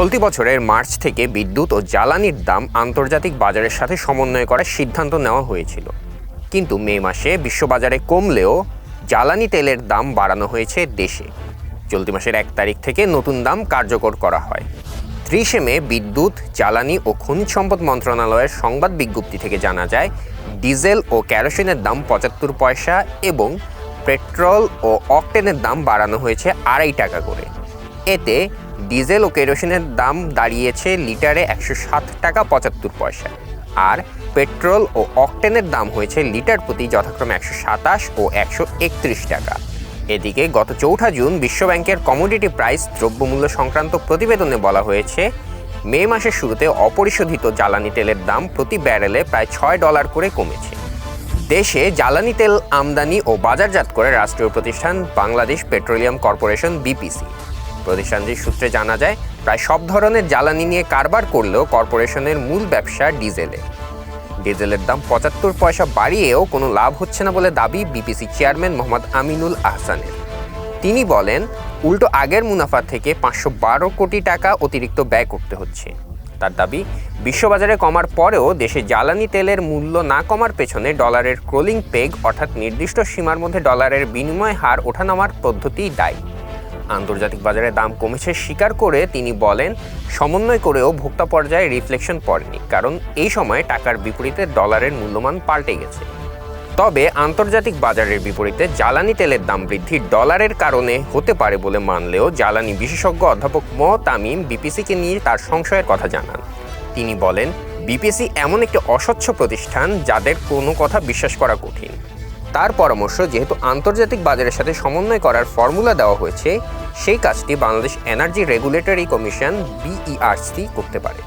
চলতি বছরের মার্চ থেকে বিদ্যুৎ ও জ্বালানির দাম আন্তর্জাতিক বাজারের সাথে সমন্বয় করার সিদ্ধান্ত নেওয়া হয়েছিল। কিন্তু মে মাসে বিশ্ববাজারে কমলেও জ্বালানি তেলের দাম বাড়ানো হয়েছে দেশে। চলতি মাসের এক তারিখ থেকে নতুন দাম কার্যকর করা হয়। ত্রিশে মে বিদ্যুৎ, জ্বালানি ও খনিজ সম্পদ মন্ত্রণালয়ের সংবাদ বিজ্ঞপ্তি থেকে জানা যায়, ডিজেল ও ক্যারোসিনের দাম পঁচাত্তর পয়সা এবং পেট্রোল ও অকটেনের দাম বাড়ানো হয়েছে আড়াই টাকা করে। এতে ডিজেল ও কেরোসিনের দাম দাঁড়িয়েছে লিটারে একশো সাত টাকা পঁচাত্তর পয়সা। আর পেট্রোল ও অকটেনের দাম হয়েছে লিটার প্রতি যথাক্রমে একশো সাতাশ ও একশো একত্রিশ টাকা। এদিকে গত চৌঠা জুন বিশ্বব্যাংকের কমোডিটি প্রাইস দ্রব্যমূল্য সংক্রান্ত প্রতিবেদনে বলা হয়েছে, মে মাসের শুরুতে অপরিশোধিত জ্বালানি তেলের দাম প্রতি ব্যারেলে প্রায় ছয় ডলার করে কমেছে। দেশে জ্বালানি তেল আমদানি ও বাজারজাত করে রাষ্ট্রীয় প্রতিষ্ঠান বাংলাদেশ পেট্রোলিয়াম কর্পোরেশন বিপিসি। প্রতিষ্ঠানটির সূত্রে জানা যায়, প্রায় সব ধরনের জ্বালানি নিয়ে কারবার করলেও কর্পোরেশনের মূল ব্যবসা ডিজেলে। ডিজেলের দাম পঁচাত্তর পয়সা বাড়িয়েও কোনো লাভ হচ্ছে না বলে দাবি বিপিসি চেয়ারম্যান মোহাম্মদ আমিনুল আহসানের। তিনি বলেন, উল্টো আগের মুনাফা থেকে পাঁচশো বারো কোটি টাকা অতিরিক্ত ব্যয় করতে হচ্ছে। তার দাবি, বিশ্ববাজারে কমার পরেও দেশে জ্বালানি তেলের মূল্য না কমার পেছনে ডলারের ক্রোলিং পেগ, অর্থাৎ নির্দিষ্ট সীমার মধ্যে ডলারের বিনিময় হার ওঠানামার পদ্ধতিই দায়ী। আন্তর্জাতিক বাজারে দাম কমেছে স্বীকার করে তিনি বলেন, সমন্বয় করেও ভোক্তা পর্যায়ে রিফ্লেকশন পড়েনি, কারণ এই সময় টাকার বিপরীতে ডলারের মূল্যমান পাল্টে গেছে। তবে আন্তর্জাতিক বাজারের বিপরীতে জ্বালানি তেলের দাম বৃদ্ধি ডলারের কারণে হতে পারে বলে মানলেও জ্বালানি বিশেষজ্ঞ অধ্যাপক ম তামিম বিপিসিকে নিয়ে তার সংশয়ের কথা জানান। তিনি বলেন, বিপিসি এমন একটি অস্বচ্ছ প্রতিষ্ঠান যাদের কোনো কথা বিশ্বাস করা কঠিন। তার পরামর্শ যেহেতু আন্তর্জাতিক বাজারের সাথে সমন্বয় করার ফর্মুলা দেওয়া হয়েছে, সেই কাজটি Bangladesh energy regulatory commission BERC করতে পারে।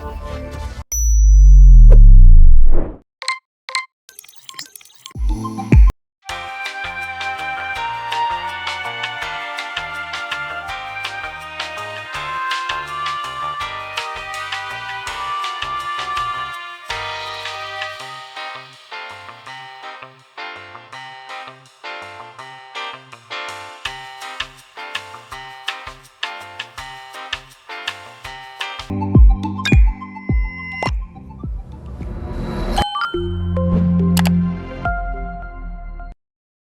you